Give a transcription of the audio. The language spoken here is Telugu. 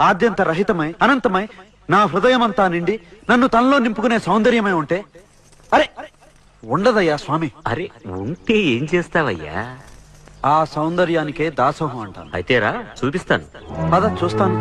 ఆద్యంత రహితమై అనంతమై నా హృదయమంతా నిండి నన్ను తనలో నింపుకునే సౌందర్యమై ఉంటే అరే ఉండదయ్యా స్వామి. అరే ఉంటే ఏం చేస్తావయ్యా? ఆ సౌందర్యానికే దాసోహం అంటాను. అయితేరా చూపిస్తాను. పద చూస్తాను.